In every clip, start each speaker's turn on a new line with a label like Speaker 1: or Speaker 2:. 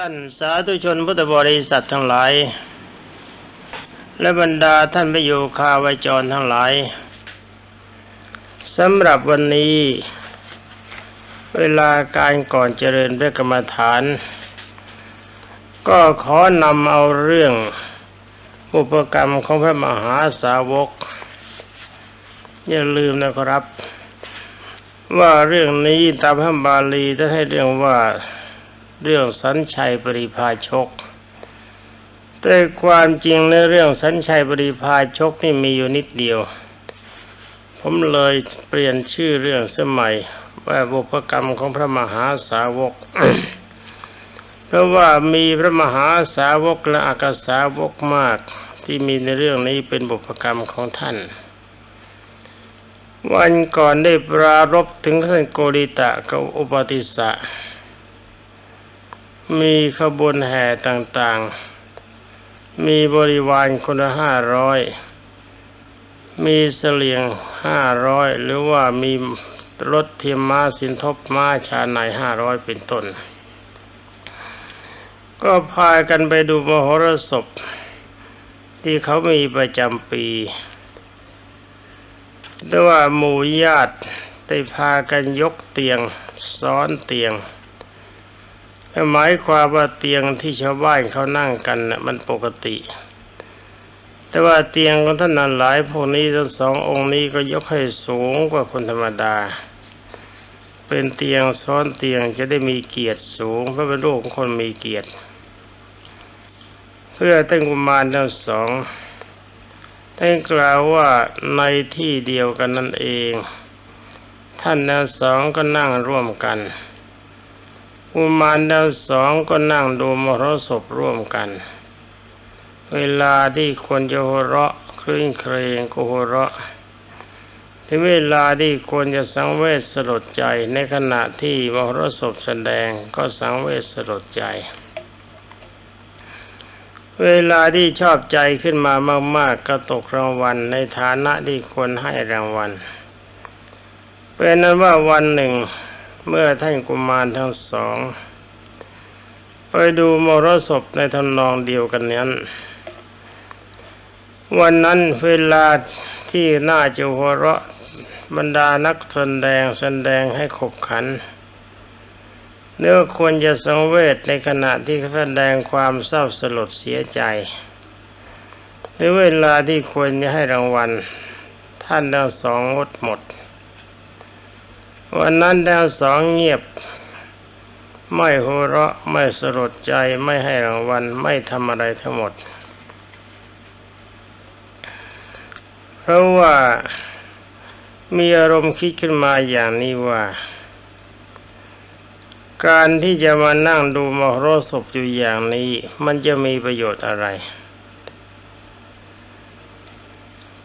Speaker 1: ท่านสาธุชนพุทธบริษัททั้งหลาย และบรรดาท่านประโยคาวจรทั้งหลายสำหรับวันนี้ เวลาการก่อนเจริญพระกรรมฐาน ก็ขอนำเอาเรื่องอุปกรรมของพระมหาสาวก อย่าลืมนะครับ ว่าเรื่องนี้ตามพระบาลีท่านให้เรื่องว่า เรื่องสัญชัยปริพาชก แต่ความจริงในเรื่องสัญชัยปริพาชกนี่มีอยู่นิดเดียว ผมเลยเปลี่ยนชื่อเรื่องสมัยว่าบุพกรรมของพระมหาสาวก เพราะว่ามีพระมหาสาวกและอากาสาวกมากที่มีในเรื่องนี้เป็นบุพกรรมของท่าน วันก่อนได้ปรารบถึงท่านโกริตะกับอุปติสสะ มีขบวนแห่ต่างๆ มีบริวารคนละห้าร้อย มีเสลียงห้าร้อยหรือว่ามีรถเทียมม้าสินทบม้าชาในห้าร้อยเป็นต้น ก็พากันไปดูมหรสพ ที่เขามีประจำปีแต่ว่าหมู่ญาติได้พากันยกเตียง ซ้อนเตียง หมายความว่าเตียงที่ชาวบ้านเขานั่งกันน่ะมันปกติ แต่ว่าเตียงของท่านนั้นหลายพวกนี้ทั้งสององค์นี้ก็ยกให้สูงกว่าคนธรรมดา เป็นเตียงซ้อนเตียงจะได้มีเกียรติสูง เพราะเป็นลูกของคนมีเกียรติ เพื่อตั้งกุมารทั้งสองท่านกล่าวว่าในที่เดียวกันนั่นเอง ท่านทั้งสองก็นั่งร่วมกัน อุมารทั้งสองก็นั่งดูมรสพร่วมกัน เวลาที่คนจะหัวเราะคลื่นเครงก็หัวเราะถึงเวลาที่ควรจะสังเวชสลดใจในขณะที่มรสพแสดงก็สังเวชสลดใจ เวลาที่ชอบใจขึ้นมามาก ๆ ก็ตกรางวัลในฐานะที่คนให้รางวัล เป็นนั้นว่าวันหนึ่ง เมื่อท่านกุมารทั้งสองไปดูมรสพในทำนองเดียวกันนั้น วันนั้นเวลาที่น่าจะหัวเราะบรรดานักแสดงแสดงให้ขบขัน เนื้อควรจะสังเวชในขณะที่แสดงความเศร้าสลดเสียใจในเวลาที่ควรจะให้รางวัล ท่านทั้งสองงดหมด วันนั้นทั้งสองเงียบ ไม่หัวเราะไม่สลดใจไม่ให้รางวัลไม่ทำอะไรทั้งหมด เพราะว่ามีอารมณ์คิดขึ้นมาอย่างนี้ว่า การที่จะมานั่งดูมโหรสพอยู่อย่างนี้ มันจะมีประโยชน์อะไร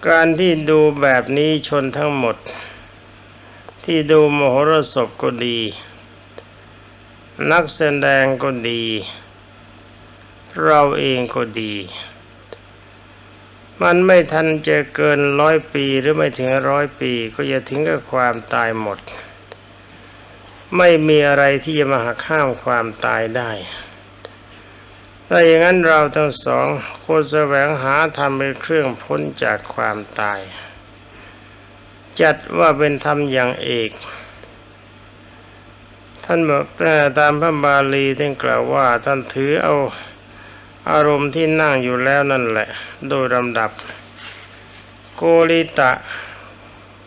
Speaker 1: การที่ดูแบบนี้ชนทั้งหมด ที่ดูมโหรสพก็ดี นักแสดงก็ดี เราเองก็ดี มันไม่ทันจะเกินร้อยปีหรือไม่ถึงร้อยปี ก็จะถึงกับความตายหมด ไม่มีอะไรที่จะมาหักข้ามความตายได้ถ้าอย่างนั้นเราทั้งสองควรแสวงหาทำเป็นเครื่องพ้นจากความตาย จัดว่าเป็นธรรมอย่างเอก ท่านบอกแต่ตามพระบาลีท่านกล่าวว่าท่านถือเอาอารมณ์ที่นั่งอยู่แล้วนั่นแหละ โดยลำดับ โกริตะ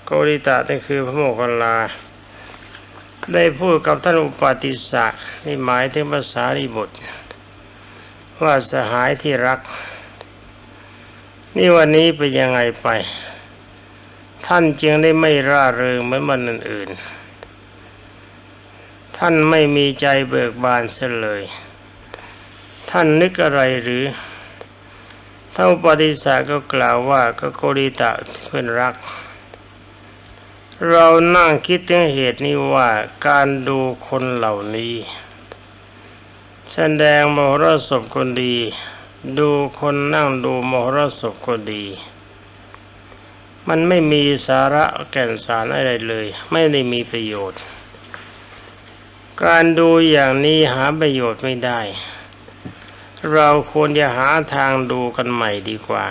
Speaker 1: โกริตะนั่นคือพระโมคคัลลา ได้พูดกับท่านอุปาติสะนี่หมายถึงภาษาริบุตรว่าสหายที่รัก นี่วันนี้เป็นยังไงไป ท่านจึงได้ไม่ร่าเริงเหมือนวันอื่นๆท่านไม่มีใจเบิกบานเสียเลย ท่านนึกอะไรหรือท่านปาติสะก็กล่าวว่าก็โกริตะเพื่อนรัก เรานั่งคิดถึงเหตุนี้ว่าการดูคนเหล่านี้แสดงมหรสพคนดี ดูคนนั่งดูมหรสพคนดี มันไม่มีสาระแก่นสารอะไรเลย ไม่ได้มีประโยชน์ การดูอย่างนี้หาประโยชน์ไม่ได้ เราควรจะหาทางดูกันใหม่ดีกว่า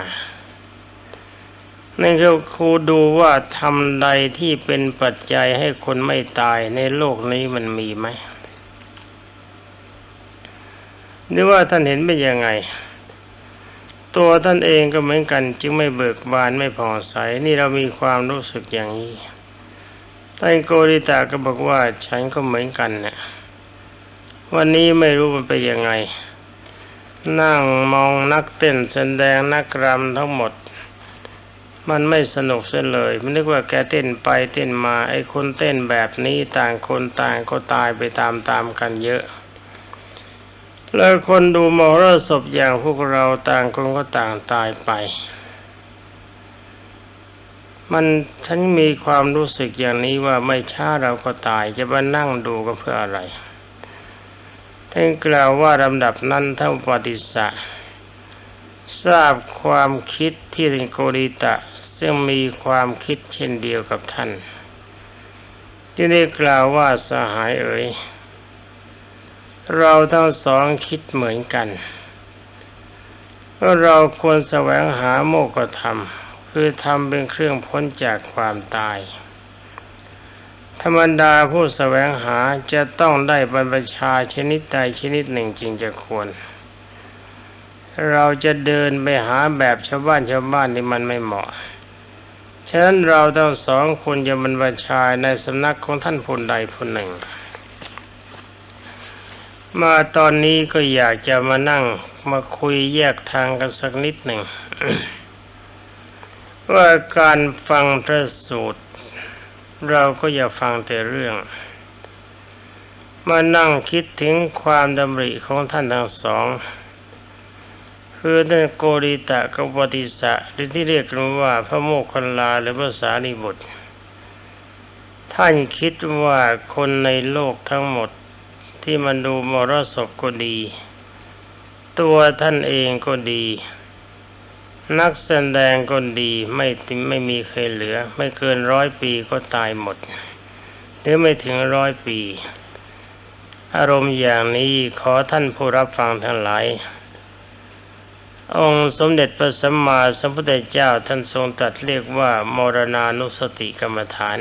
Speaker 1: นั่นคือครูดูว่าทำใดที่เป็นปัจจัยให้คนไม่ตายในโลกนี้มันมีไหมหรือว่าท่านเห็นเป็นยังไง ตัวท่านเองก็เหมือนกัน จึงไม่เบิกบานไม่ผ่องใส นี่เรามีความรู้สึกอย่างนี้ท่านโกริตาก็บอกว่าฉันก็เหมือนกันเนะี่ยวันนี้ไม่รู้มันเป็นยังไง นั่งมองนักเต้นแสดงนักรำทั้งหมด มันไม่สนุกเสียเลย มันนึกว่าแกเต้นไปเต้นมาไอ้คนเต้นแบบนี้ต่างคนต่างก็ตายไปตามๆกันเยอะ แล้วคนดูมรสพอย่างพวกเราต่างคนก็ต่างตายไป มันฉันมีความรู้สึกอย่างนี้ว่าไม่ช้าเราก็ตายจะมานั่งดูก็เพื่ออะไรท่านกล่าวว่าลำดับนั้นท่านปฏิสะทราบความคิดที่ท่านโกริตะ ซึ่งมีความคิดเช่นเดียวกับท่าน จึงได้กล่าวว่าสหายเอ๋ย เราทั้งสองคิดเหมือนกันว่าเราควรแสวงหาโมกธรรม คือทำเป็นเครื่องพ้นจากความตาย ธรรมดาผู้แสวงหาจะต้องได้บรรพชาชนิดใดชนิดหนึ่งจึงจะควร เราจะเดินไปหาแบบชาวบ้านชาวบ้านนี่มันไม่เหมาะฉะนั้นเราทั้งสองคนจะบรรพชาในสำนักของท่านผู้ใดผู้หนึ่ง มาตอนนี้ก็อยากจะมานั่งมาคุยแยกทางกันสักนิดหนึ่ง ว่าการฟังพระสูตร เราก็อย่าฟังแต่เรื่อง มานั่งคิดถึงความดำริของท่านทั้งสองคือท่านโกริตะกับปฏิสะหรือที่เรียกกันว่าพระโมคคัลลาหรือพระสารีบุตร ท่านคิดว่าคนในโลกทั้งหมด ที่มันดูมรสพก็ดี ตัวท่านเองก็ดี นักแสดงก็ดีไม่ไม่มีใครเหลือ ไม่เกินร้อยปีก็ตายหมด หรือไม่ถึงร้อยปี อารมณ์อย่างนี้ขอท่านผู้รับฟังทั้งหลายองค์สมเด็จพระสัมมาสัมพุทธเจ้าท่านทรงตรัสเรียกว่ามรณานุสติกรรมฐาน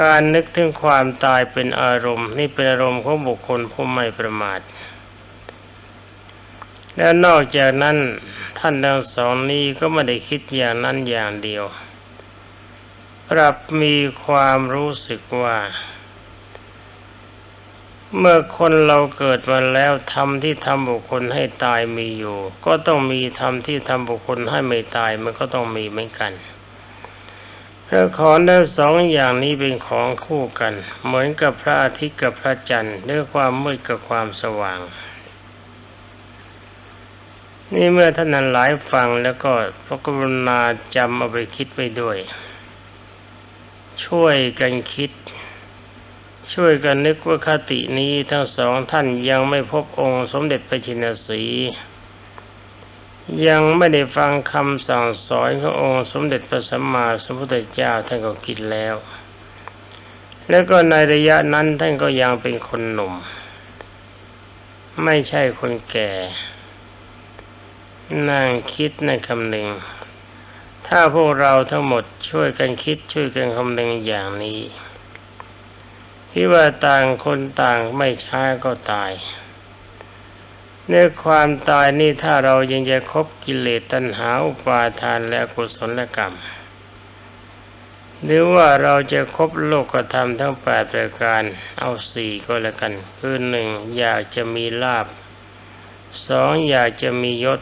Speaker 1: การนึกถึงความตายเป็นอารมณ์ นี่เป็นอารมณ์ของบุคคลผู้ไม่ประมาท และนอกจากนั้นท่านทั้งสองนี้ก็ไม่ได้คิดอย่างนั้นอย่างเดียวปรับมีความรู้สึกว่า เมื่อคนเราเกิดมาแล้วทำที่ทำบุคคลให้ตายมีอยู่ ก็ต้องมีทำที่ทำบุคคลให้ไม่ตายมันก็ต้องมีเหมือนกัน พระขอนทั้งสองอย่างนี้เป็นของคู่กัน เหมือนกับพระอาทิตย์กับพระจันทร์ด้วยความมืดกับความสว่าง นี่เมื่อท่านนั้นหลายฟังแล้วก็พระกรุณาจำเอาไปคิดไปด้วย ช่วยกันคิด ช่วยกันนึกว่าคตินี้ทั้งสองท่านยังไม่พบองค์สมเด็จพระชินสี ยังไม่ได้ฟังคำสั่งสอนขององค์สมเด็จพระสัมมาสัมพุทธเจ้าท่านก็คิดแล้ว แล้วก็ในระยะนั้นท่านก็ยังเป็นคนหนุ่ม ไม่ใช่คนแก่ นั่งคิดในคำหนึ่ง ถ้าพวกเราทั้งหมดช่วยกันคิดช่วยกันคำหนึ่งอย่างนี้ที่ว่าต่างคนต่างไม่ช้าก็ตาย เนื้อความตายนี่ถ้าเรายังจะคบกิเลสตัณหาอุปาทานและกุศลกรรม หรือว่าเราจะคบโลกธรรมทั้งแปดประการเอาสี่ก็แล้วกัน คือหนึ่งอยากจะมีลาบสองอยากจะมียศ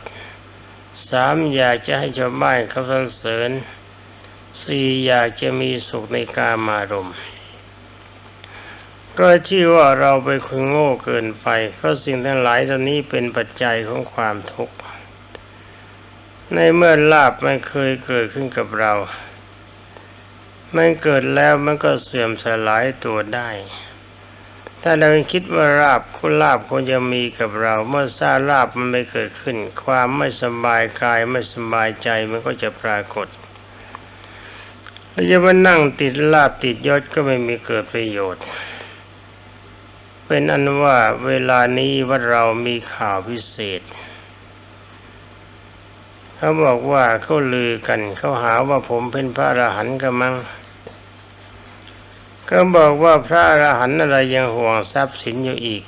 Speaker 1: สามอยากจะให้ชาวบ้านเขาสรรเสริญสี่อยากจะมีสุขในกามารมณ์ ก็ชื่อว่าเราเป็นคนโง่เกินไป เพราะสิ่งทั้งหลายเหล่านี้เป็นปัจจัยของความทุกข์ ในเมื่อลาบมันเคยเกิดขึ้นกับเรา มันเกิดแล้วมันก็เสื่อมสลายตัวได้ ถ้าเราคิดว่าลาบคุณลาบควรจะมีกับเรา เมื่อทราบลาบมันไม่เกิดขึ้น ความไม่สบายกายไม่สบายใจมันก็จะปรากฏเราจะมานั่งติดลาบติดยศก็ไม่มีเกิดประโยชน์ เป็นอันว่าเวลานี้ว่าเรามีข่าวพิเศษ เขาบอกว่าเขาลือกัน เขาหาว่าผมเป็นพระอรหันต์กันมั้งก็บอกว่าพระอรหันต์อะไรยังห่วงทรัพย์สินอยู่อีก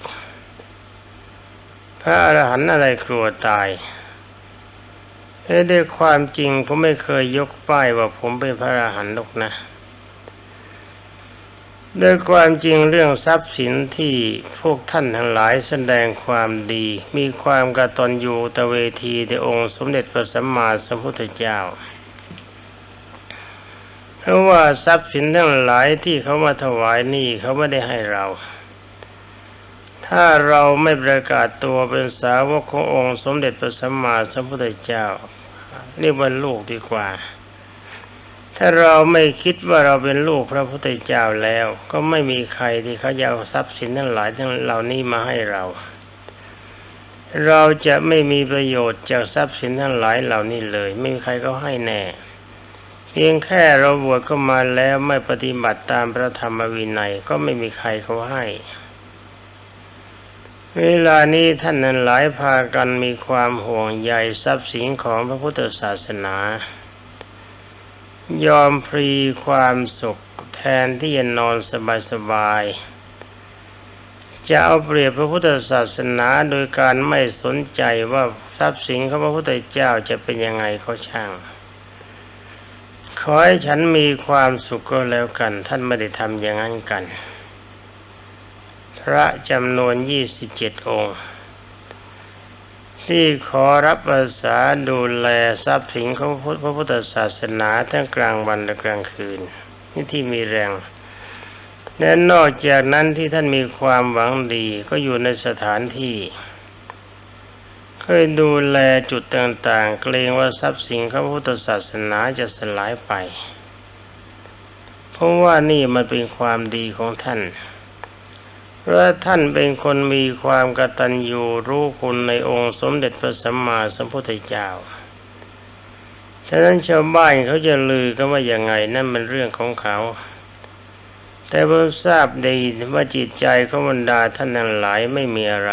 Speaker 1: พระอรหันต์อะไรกลัวตายเอ้ด้วยความจริงผมไม่เคยยกป้ายว่าผมเป็นพระอรหันต์หรอกนะ ด้วยความจริงเรื่องทรัพย์สินที่พวกท่านทั้งหลายแสดงความดี มีความกตัญญูตเวทีในองค์สมเด็จพระสัมมาสัมพุทธเจ้า เพราะว่าทรัพย์สินทั้งหลายที่เขามาถวายนี่เขาไม่ได้ให้เรา ถ้าเราไม่ประกาศตัวเป็นสาวกขององค์สมเด็จพระสัมมาสัมพุทธเจ้าเรียกว่าลูกดีกว่า ถ้าเราไม่คิดว่าเราเป็นลูกพระพุทธเจ้าแล้ว ก็ไม่มีใครที่เขาจะเอาทรัพย์สินทั้งหลายทั้งเหล่านี้มาให้เรา เราจะไม่มีประโยชน์จากทรัพย์สินทั้งหลายเหล่านี้เลย ไม่มีใครก็ให้แน่ เพียงแค่เราบวชเข้ามาแล้วไม่ปฏิบัติตามพระธรรมวินัยก็ไม่มีใครเขาให้ เวลานี้ท่านนั้นหลายพากันมีความห่วงใยทรัพย์สินของพระพุทธศาสนา ยอมพรีความสุขแทนที่จะนอนสบายๆ จะเอาเปรียบพระพุทธศาสนาโดยการไม่สนใจว่าทรัพย์สินของพระพุทธเจ้าจะเป็นยังไงเขาช่าง ขอให้ฉันมีความสุขก็แล้วกัน ท่านไม่ได้ทำอย่างนั้นกัน พระจำนวนยี่สิบเจ็ดองค์ ที่ขอรับอาสาดูแลทรัพย์สินของพระพุทธศาสนาทั้งกลางวันและกลางคืน นี่ที่มีแรงและนอกจากนั้นที่ท่านมีความหวังดีก็อยู่ในสถานที่เคยดูแลจุดต่างๆ เกรงว่าทรัพย์สินของพระพุทธศาสนาจะสลายไป เพราะว่านี่มันเป็นความดีของท่าน พราะท่านเป็นคนมีความกตัญญูรู้คุณในองค์สมเด็จพระสัมมาสัมพุทธเจ้าฉะนั้นชาวบ้านเขาจะลือกันว่าอย่างไงนั่นเป็นเรื่องของเขา แต่ผมทราบดีว่าจิตใจของบรรดาท่านนั้นหลายไม่มีอะไร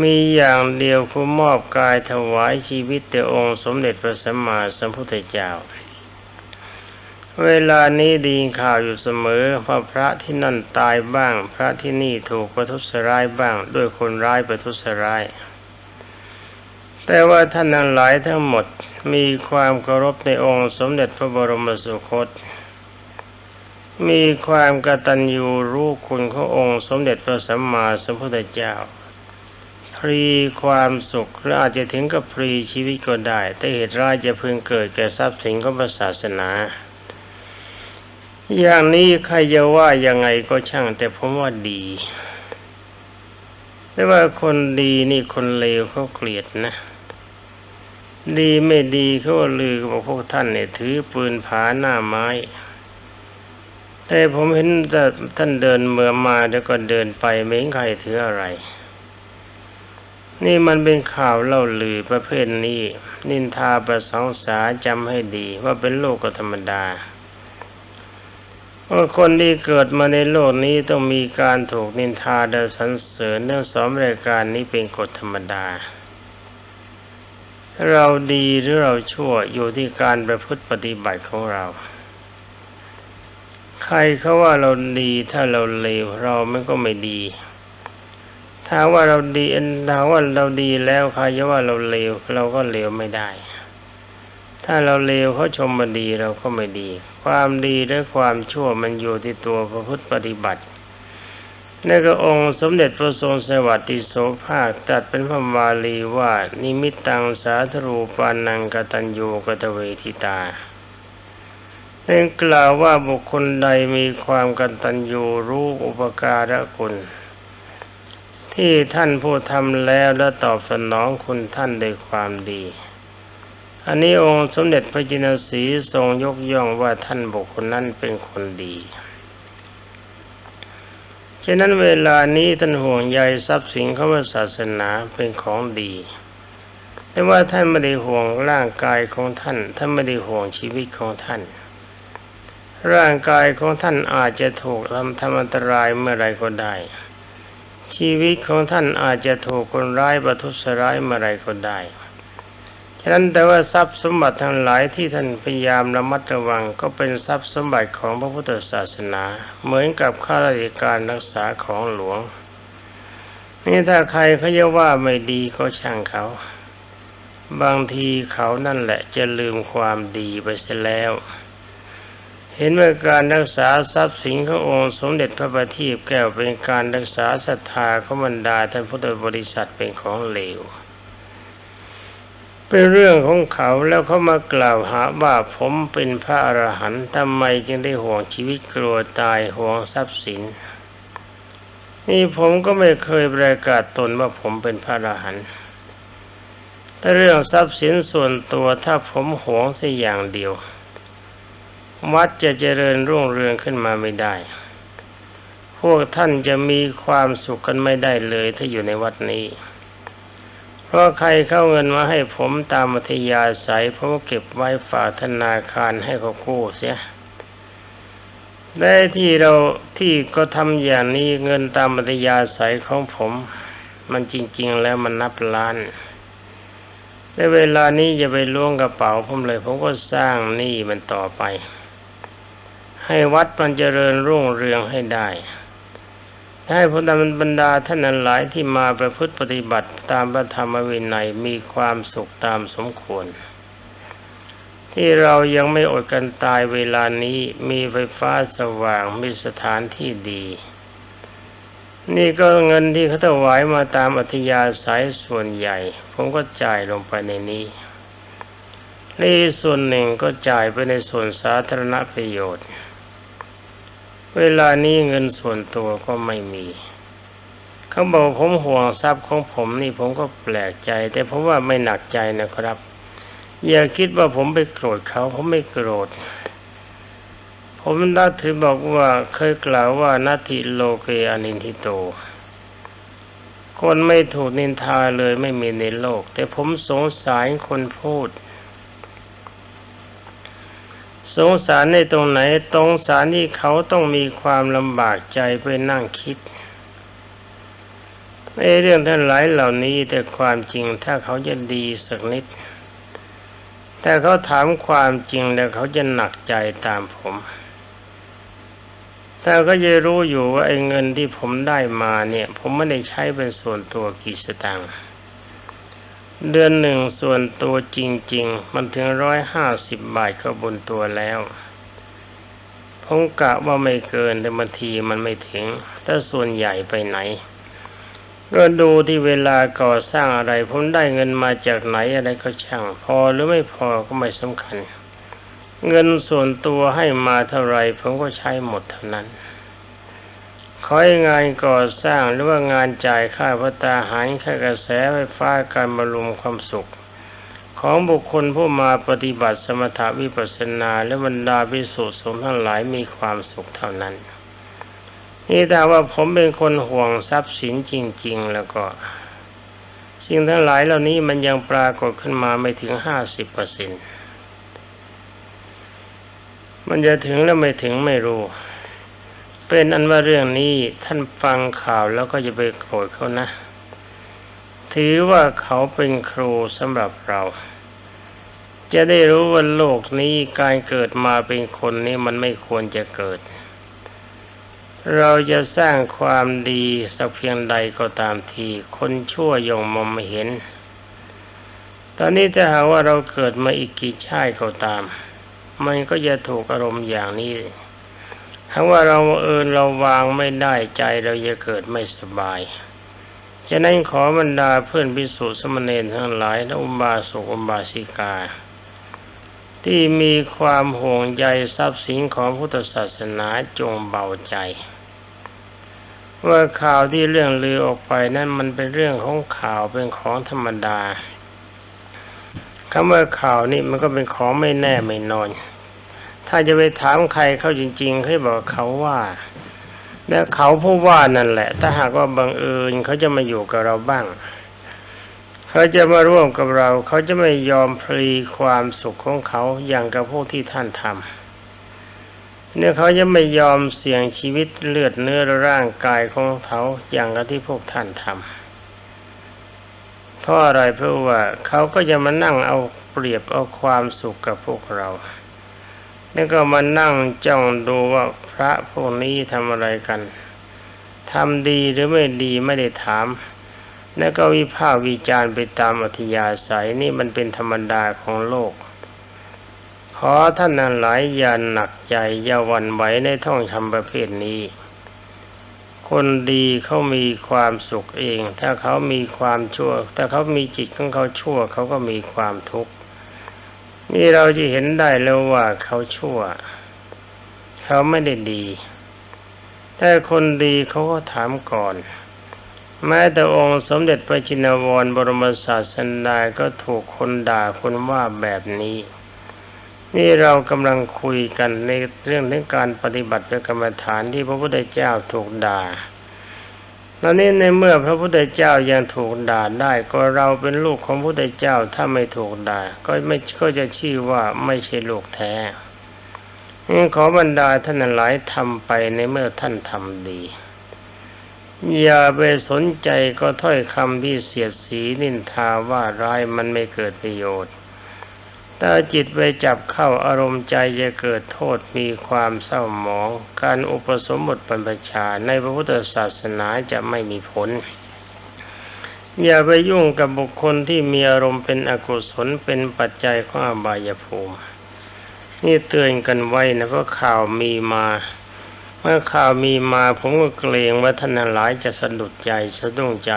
Speaker 1: มีอย่างเดียวคือมอบกายถวายชีวิตแต่องค์สมเด็จพระสัมมาสัมพุทธเจ้า เวลานี้ดีข่าวอยู่เสมอว่าพระที่นั่นตายบ้าง พระที่นี่ถูกประทุษร้ายบ้าง ด้วยคนร้ายประทุษร้าย แต่ว่าท่านนั้นหลายทั้งหมดมีความเคารพในองค์สมเด็จพระบรมสุคต มีความกตัญญูรู้คุณขององค์สมเด็จพระสัมมาสัมพุทธเจ้าพรีความสุขหรืออาจจะถึงกับพรีชีวิตก็ได้ แต่เหตุร้ายจะพึงเกิดแก่ทรัพย์สินของศาสนา อย่างนี้ใครจะว่ายังไงก็ช่าง แต่ผมว่าดี แต่ว่าคนดีนี่คนเลวเขาเกลียดนะ ดีไม่ดีเขาลือบอกพวกท่านเนี่ยถือปืนผาหน้าไม้ แต่ผมเห็นแต่ท่านเดินเมื่อมาแล้วก็เดินไปไม่เห็นใครถืออะไร นี่มันเป็นข่าวเล่าลือประเภทนี้ นินทาประสงสาจำให้ดีว่าเป็นโลกธรรมดา ว่าคนที่เกิดมาในโลกนี้ต้องมีการถูกนินทาและสรรเสริญเนื่องสองรายการนี้เป็นกฎธรรมดา เราดีหรือเราชั่วอยู่ที่การประพฤติปฏิบัติของเรา ใครเขาว่าเราดีถ้าเราเลวเรามันก็ไม่ดี ถ้าว่าเราดีถ้าว่าเราดีแล้วใครจะว่าเราเลวเราก็เลวไม่ได้ ถ้าเราเลวเขาชมมาดีเราก็ไม่ดี ความดีและความชั่วมันอยู่ที่ตัวประพฤติปฏิบัติในกระองค์สมเด็จพระทรงสวัสดิโสภาคตัดเป็นพระบาลีว่า นิมิตตังสาธรูปานังกตัญญูกตเวทิตาเป็นกล่าวว่าบุคคลใดมีความกตัญญูรู้อุปการะคุณ ที่ท่านผู้ทำแล้วและตอบสนองคุณท่านด้วยความดี อันนี้องค์สมเด็จพระจินสีทรงยกย่องว่าท่านบุคคลนั้นเป็นคนดีฉะนั้นเวลานี้ท่านห่วงใยทรัพย์สินของศาสนาเป็นของดี แต่ว่าท่านไม่ได้ห่วงร่างกายของท่าน ท่านไม่ได้ห่วงชีวิตของท่าน ร่างกายของท่านอาจจะถูกทำทำอันตรายเมื่อไรก็ได้ ชีวิตของท่านอาจจะถูกคนร้ายประทุษร้ายเมื่อไรก็ได้ ฉะนั้นแต่ว่าทรัพย์สมบัติทั้งหลายที่ท่านพยายามระมัดระวังก็เป็นทรัพย์สมบัติของพระพุทธศาสนา เหมือนกับข้าราชการรักษาของหลวง นี่ถ้าใครเขาจะว่าไม่ดีก็ช่างเขา บางทีเขานั่นแหละจะลืมความดีไปเสียแล้ว เห็นว่าการรักษาทรัพย์สินขององค์สมเด็จพระบัณฑิตแก้วเป็นการรักษาศรัทธาของบรรดาท่านพุทธบริษัทเป็นของเหลว เป็นเรื่องของเขาแล้วเขามากล่าวหาว่าผมเป็นพระอรหันต์ทำไมจึงได้ห่วงชีวิตกลัวตายห่วงทรัพย์สิน นี่ผมก็ไม่เคยประกาศตนว่าผมเป็นพระอรหันต์แต่เรื่องทรัพย์สินส่วนตัวถ้าผมห่วงสักอย่างเดียว วัดจะเจริญรุ่งเรืองขึ้นมาไม่ได้ พวกท่านจะมีความสุขกันไม่ได้เลยถ้าอยู่ในวัดนี้ ราะใครเข้าเงินมาให้ผมตามมัธยาศัยผมก็เก็บไว้ฝากธนาคารให้เขากู้เสียได้ที่เราที่ก็ทำอย่างนี้เงินตามมัธยาศัยของผม มันจริง ๆ แล้วมันนับล้านในเวลานี้อย่าไปล้วงกระเป๋าผมเลย ผมก็สร้างหนี้มันต่อไป ให้วัดมันเจริญรุ่งเรืองให้ได้ ให้พลบรรดาท่านนั้นหลายที่มาประพฤติปฏิบัติตามพระธรรมวินัยมีความสุขตามสมควร ที่เรายังไม่อดกันตายเวลานี้มีไฟฟ้าสว่างมีสถานที่ดี นี่ก็เงินที่เขาถวายมาตามอัธยาศัยส่วนใหญ่ ผมก็จ่ายลงไปในนี้นี่ส่วนหนึ่งก็จ่ายไปในส่วนสาธารณประโยชน์ เวลานี้เงินส่วนตัวก็ไม่มี เขาบอกผมห่วงทรัพย์ของผมนี่ผมก็แปลกใจ แต่ผมว่าไม่หนักใจนะครับ อย่าคิดว่าผมไปโกรธเขาผมไม่โกรธ ผมนับถือบอกว่าเคยกล่าวว่านาทิโลเกอนินทิโต คนไม่ถูกนินทาเลยไม่มีในโลก แต่ผมสงสารคนพูด สงสารในตรงไหนตรงสารที่เขาต้องมีความลำบากใจไปนั่งคิดในเรื่องท่านหลายเหล่านี้แต่ความจริงถ้าเขาจะดีสักนิด แต่เขาถามความจริงแล้วเขาจะหนักใจตามผม แต่ก็จะรู้อยู่ว่าไอ้เงินที่ผมได้มาเนี่ย ผมไม่ได้ใช้เป็นส่วนตัวกี่สตางค์ เดือนหนึ่งส่วนตัวจริง ๆ มันถึงร้อยห้าสิบบาทก็บนตัวแล้วผมกะว่าไม่เกินแต่บางทีมันไม่ถึงถ้าส่วนใหญ่ไปไหนก็ดูที่เวลาก่อสร้างอะไร ผมได้เงินมาจากไหนอะไรก็ช่าง พอหรือไม่พอก็ไม่สำคัญ เงินส่วนตัวให้มาเท่าไรผมก็ใช้หมดเท่านั้น ขอให้งานก่อสร้างหรือว่างานจ่ายค่าพัตาหารค่ากระแสไฟฟ้าการบรรลุมความสุข ของบุคคลผู้มาปฏิบัติสมถาวิปัสสนาและบรรดาพิสุทธิ์สงฆ์ทั้งหลายมีความสุขเท่านั้น นี่แต่ว่าผมเป็นคนห่วงทรัพย์สินจริง ๆ แล้วก็ สิ่งทั้งหลายเหล่านี้มันยังปรากฏขึ้นมาไม่ถึงห้าสิบเปอร์เซ็นต์มันจะถึงแล้วไม่ถึงไม่รู้ เป็นอันว่าเรื่องนี้ท่านฟังข่าวแล้วก็จะไปโกรธเขานะ ถือว่าเขาเป็นครูสำหรับเรา จะได้รู้ว่าโลกนี้การเกิดมาเป็นคนนี้มันไม่ควรจะเกิด เราจะสร้างความดีสักเพียงใดก็ตามทีคนชั่วยงมองไม่เห็น ตอนนี้ถ้าหากว่าเราเกิดมาอีกกี่ชาติก็ตาม มันก็จะถูกอารมณ์อย่างนี้ ถ้าว่าเราเอินเราวางไม่ได้ใจเราจะเกิดไม่สบายฉะนั้นขอบรรดาเพื่อนพิสุสมณเณรทั้งหลายและอุบาสกอุบาสิกา ที่มีความห่วงใยทรัพย์สินของพุทธศาสนาจงเบาใจ ว่าข่าวที่เรื่องลือออกไปนั้นมันเป็นเรื่องของข่าวเป็นของธรรมดาคำว่าข่าวนี่มันก็เป็นของไม่แน่ไม่นอน ถ้าจะไปถามใครเขาจริงๆเขาบอกเขาว่าและเขาผู้ว่านั่นแหละ ถ้าหากว่าบังเอิญเขาจะมาอยู่กับเราบ้าง เขาจะมาร่วมกับเรา เขาจะไม่ยอมพลีความสุขของเขาอย่างกับพวกที่ท่านทำเนี่ยเขาจะไม่ยอมเสี่ยงชีวิตเลือดเนื้อร่างกายของเขาอย่างกับที่พวกท่านทำเพราะอะไรเพราะว่าเขาก็จะมานั่งเอาเปรียบเอาความสุขกับพวกเรา แล้วก็มานั่งจ้องดูว่าพระพวกนี้ทำอะไรกันทำดีหรือไม่ดีไม่ได้ถาม แล้วก็วิพากษ์วิจารณ์ไปตามอัธยาศัยนี่มันเป็นธรรมดาของโลก ขอท่านหลายอย่าหนักใจอย่าหวั่นไหวในท่องทำประเภทนี้ คนดีเขามีความสุขเอง ถ้าเขามีความชั่ว ถ้าเขามีจิตของเขาชั่วเขาก็มีความทุกข์ นี่เราจะเห็นได้แล้วว่าเขาชั่ว เขาไม่ได้ดี แต่คนดีเขาก็ถามก่อน แม้แต่องค์สมเด็จพระจินวรบรมศาสดาก็ถูกคนด่าคนว่าแบบนี้ นี่เรากำลังคุยกันในเรื่องของการปฏิบัติเป็นกรรมฐานที่พระพุทธเจ้าถูกด่า ตอนนี้ในเมื่อพระพุทธเจ้ายังถูกด่าได้ ก็เราเป็นลูกของพระพุทธเจ้าถ้าไม่ถูกด่า ก็ไม่ก็จะชื่อว่าไม่ใช่ลูกแท้ขอบรรดาท่านหลายทำไปในเมื่อท่านทำดี อย่าไปสนใจก็ถ้อยคำที่เสียดสีนินทาว่าร้ายมันไม่เกิดประโยชน์ ถ้าจิตไปจับเข้าอารมณ์ใจจะเกิดโทษมีความเศร้าหมอง การอุปสมบทบรรพชาในพระพุทธศาสนาจะไม่มีผล อย่าไปยุ่งกับบุคคลที่มีอารมณ์เป็นอกุศลเป็นปัจจัยของอบายภูมิ นี่เตือนกันไว้นะเพราะข่าวมีมาเมื่อข่าวมีมาผมก็เกรงว่าท่านหลายจะสะดุดใจสะดุ้งใจ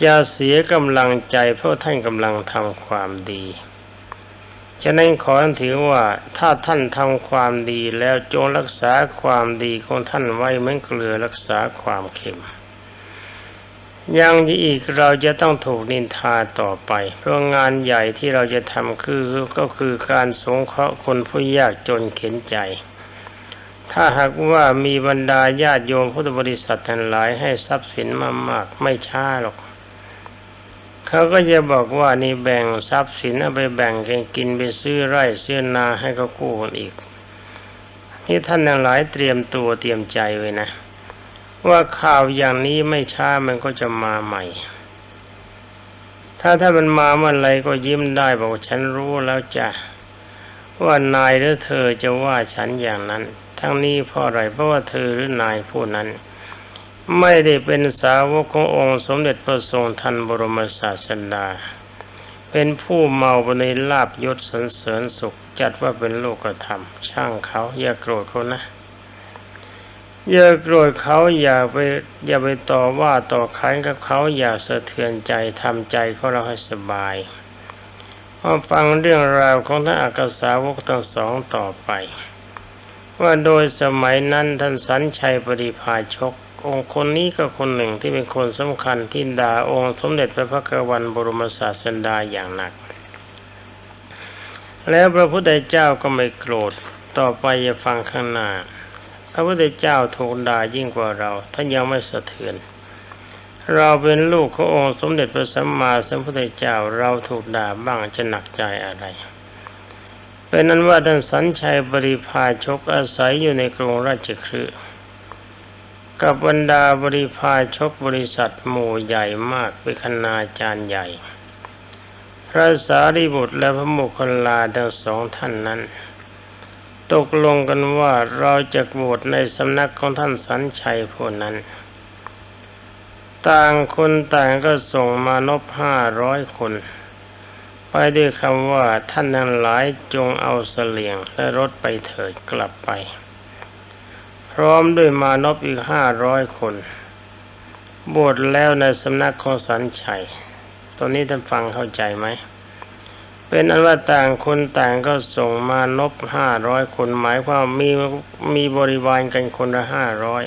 Speaker 1: อย่าเสียกำลังใจเพราะท่านกำลังทำความดี ฉะนั้นขอถือว่าถ้าท่านทำความดีแล้วจงรักษาความดีของท่านไว้เหมือนเกลือรักษาความเค็มยังอีกเราจะต้องถูกนินทาต่อไป เพราะงานใหญ่ที่เราจะทำคือก็คือการสงเคราะห์คนผู้ยากจนเข็นใจ ถ้าหากว่ามีบรรดาญาติโยมพุทธบริษัททั้งหลายให้ทรัพย์สินมามากไม่ช้าหรอก เขาก็จะบอกว่านี่แบ่งทรัพย์สินเอาไปแบ่งกันกินไปซื้อไร่ซื้อนาให้เขากู้กันอีกที่ท่านทั้งหลายเตรียมตัวเตรียมใจไว้นะ ว่าข่าวอย่างนี้ไม่ช้ามันก็จะมาใหม่ ถ้าถ้ามันมาเมื่อไรก็ยิ้มได้บอกว่าฉันรู้แล้วจ้ะว่านายหรือเธอจะว่าฉันอย่างนั้น ทั้งนี้เพราะอะไรเพราะว่าเธอหรือนายผู้นั้น ไม่ได้เป็นสาวกขององค์สมเด็จพระทรงทันบรมศาสดา เป็นผู้เมาไปในลาบยศสรรเสริญสุขจัดว่าเป็นโลกธรรม ช่างเขาอย่าโกรธเขานะ อย่าโกรธเขาอย่าไปอย่าไปต่อว่าต่อขานกับเขาอย่าสะเทือนใจทำใจของเราให้สบายมาฟังเรื่องราวของท่านอักษาวกทั้งสองต่อไป ว่าโดยสมัยนั้นท่านสันชัยปริพาชก องค์คนนี้ก็คนหนึ่งที่เป็นคนสำคัญที่ด่าองค์สมเด็จพระพักวันบรมศาสดาอย่างหนัก แล้วพระพุทธเจ้าก็ไม่โกรธต่อไปอย่าฟังข้างหน้า พระพุทธเจ้าถูกด่ายิ่งกว่าเราท่านยังไม่สะเทือน เราเป็นลูกขององค์สมเด็จพระสัมมาสัมพุทธเจ้าเราถูกด่าบ้างจะหนักใจอะไรเป็นนั้นว่าท่านสัญชัยบริพาชกอาศัยอยู่ในกรุงราชคฤห์ กับบรรดาบริพาชกบริษัทหมู่ใหญ่มากเป็นคณาจารย์ใหญ่ พระสารีบุตรและพระโมคคัลลาทั้งสองท่านนั้น ตกลงกันว่าเราจะบวชในสำนักของท่านสัญชัยผู้นั้น ต่างคนต่างก็ส่งมานพห้าร้อยคน ไปด้วยคำว่าท่านทั้งหลายจงเอาเสลียงและรถไปเถิดกลับไป พร้อมด้วยมานพอีกห้าร้อยคน บวชแล้วในสำนักของสันชัย ตอนนี้ท่านฟังเข้าใจไหม เป็นอันว่าต่างคนต่างก็ส่งมานพห้าร้อยคน หมายความมีมีบริวารกันคนละห้าร้อย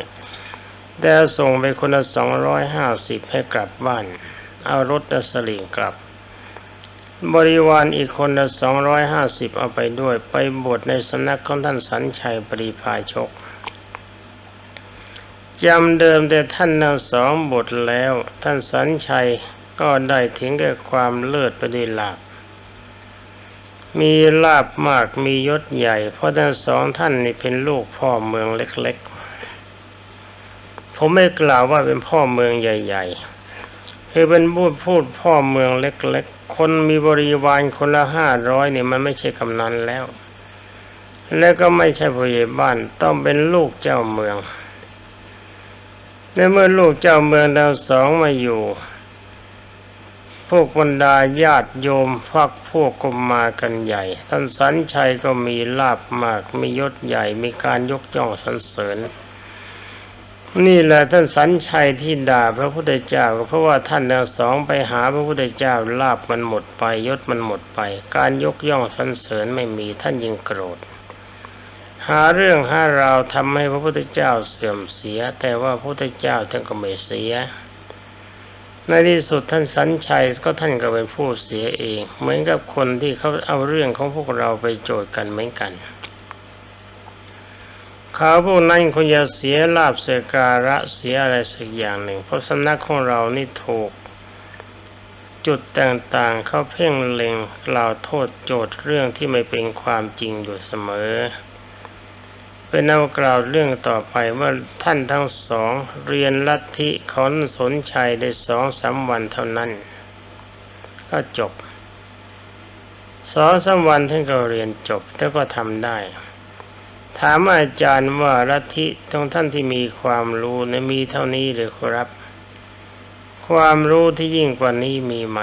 Speaker 1: แต่ส่งไปคนละสองร้อยห้าสิบให้กลับบ้าน เอารถและสลิงกลับ บริวารอีกคนละสองร้อยห้าสิบเอาไปด้วย ไปบวชในสำนักของท่านสันชัยปริพาชก จำเดิมแต่ท่านทั้งสองบทแล้ว ท่านสันชัยก็ได้ถึงแก่ความเลิศไปด้วยลาภมีลาบมากมียศใหญ่ เพราะทั้งสองท่านนี่เป็นลูกพ่อเมืองเล็กๆ ผมไม่กล่าวว่าเป็นพ่อเมืองใหญ่ๆคือเป็นพูดพูดพ่อเมืองเล็กๆ คนมีบริวารคนละห้าร้อยเนี่ยมันไม่ใช่กำนันแล้ว และก็ไม่ใช่ผู้ใหญ่บ้านต้องเป็นลูกเจ้าเมือง ในเมื่อลูกเจ้าเมืองดาวสองมาอยู่ พวกบรรดาญาติโยมพักพวกก็มากันใหญ่ ท่านสันชัยก็มีลาบมากมียศใหญ่มีการยกย่องสรรเสริญ นี่แหละท่านสันชัยที่ด่าพระพุทธเจ้าก็เพราะว่าท่านทั้งสองไปหาพระพุทธเจ้าลาบมันหมดไปยศมันหมดไป การยกย่องสรรเสริญไม่มีท่านยิ่งโกรธ หาเรื่องหาราวทำให้พระพุทธเจ้าเสื่อมเสีย แต่ว่าพระพุทธเจ้าท่านก็ไม่เสีย ในที่สุดท่านสัญชัยก็ท่านก็เป็นผู้เสียเอง เหมือนกับคนที่เขาเอาเรื่องของพวกเราไปโจทย์กันเหมือนกันเขาพวกนั้นคงจะเสียลาบเสียการะเสียอะไรสักอย่างหนึ่ง เพราะสำนักของเรานี่ถูก จุดต่างๆเขาเพ่งเล็งกล่าวโทษโจทย์เรื่องที่ไม่เป็นความจริงอยู่เสมอ เป็นเอากล่าวเรื่องต่อไปว่าท่านทั้งสองเรียนลัทธิขอนสนชัยได้สองสามวันเท่านั้น ก็จบสองสามวันท่านก็เรียนจบแล้วก็ทำได้ ถามอาจารย์ว่าลัทธิของท่านที่มีความรู้นะมีเท่านี้หรือครับ ความรู้ที่ยิ่งกว่านี้มีไหม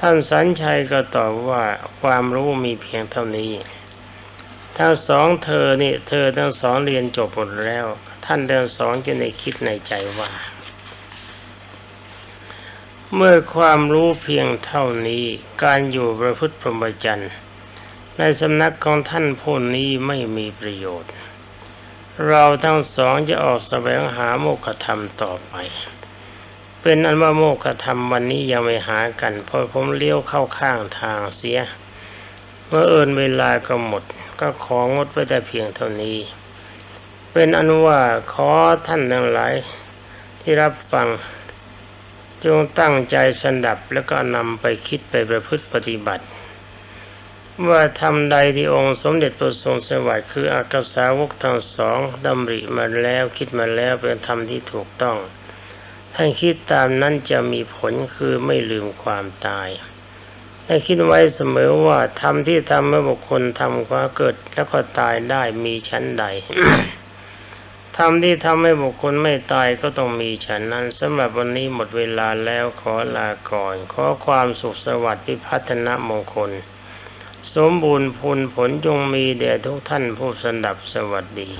Speaker 1: ท่านสัญชัยก็ตอบว่าความรู้มีเพียงเท่านี้ ทั้งสองเธอนี่เธอทั้งสองเรียนจบหมดแล้ว ท่านทั้งสองจะในคิดในใจว่า เมื่อความรู้เพียงเท่านี้การอยู่ประพฤติพรหมจรรย์ในสำนักของท่านผู้นี้ไม่มีประโยชน์ เราทั้งสองจะออกแสวงหาโมกขธรรมต่อไป เป็นอันว่าโมกขธรรมวันนี้ยังไม่หากันเพราะผมเลี้ยวเข้าข้างทางเสียเมื่อเอินเวลาก็หมด ก็ของดไว้แต่เพียงเท่านี้ เป็นอันว่าขอท่านทั้งหลายที่รับฟัง จงตั้งใจสดับแล้วก็นำไปคิดไปประพฤติปฏิบัติ ว่าทำใดที่องค์สมเด็จพระทรงสวัสดิ์คืออากาสาวกทั้งสองดำริมาแล้วคิดมาแล้วเป็นธรรมที่ถูกต้องท่านคิดตามนั้นจะมีผลคือไม่ลืมความตาย ให้คิดไว้เสมอว่าธรรมที่ทำให้บุคคลทำความเกิดแล้วก็ตายได้มีชั้นใดธรรมที่ทำให้บุคคลไม่ตายก็ต้องมีฉันนั้นสำหรับวันนี้หมดเวลาแล้วขอลาก่อน ขอความสุขสวัสดิ์พิพัฒนมงคล สมบูรณ์พูนผลจงมีแด่ทุกท่านผู้สนับสวัสดี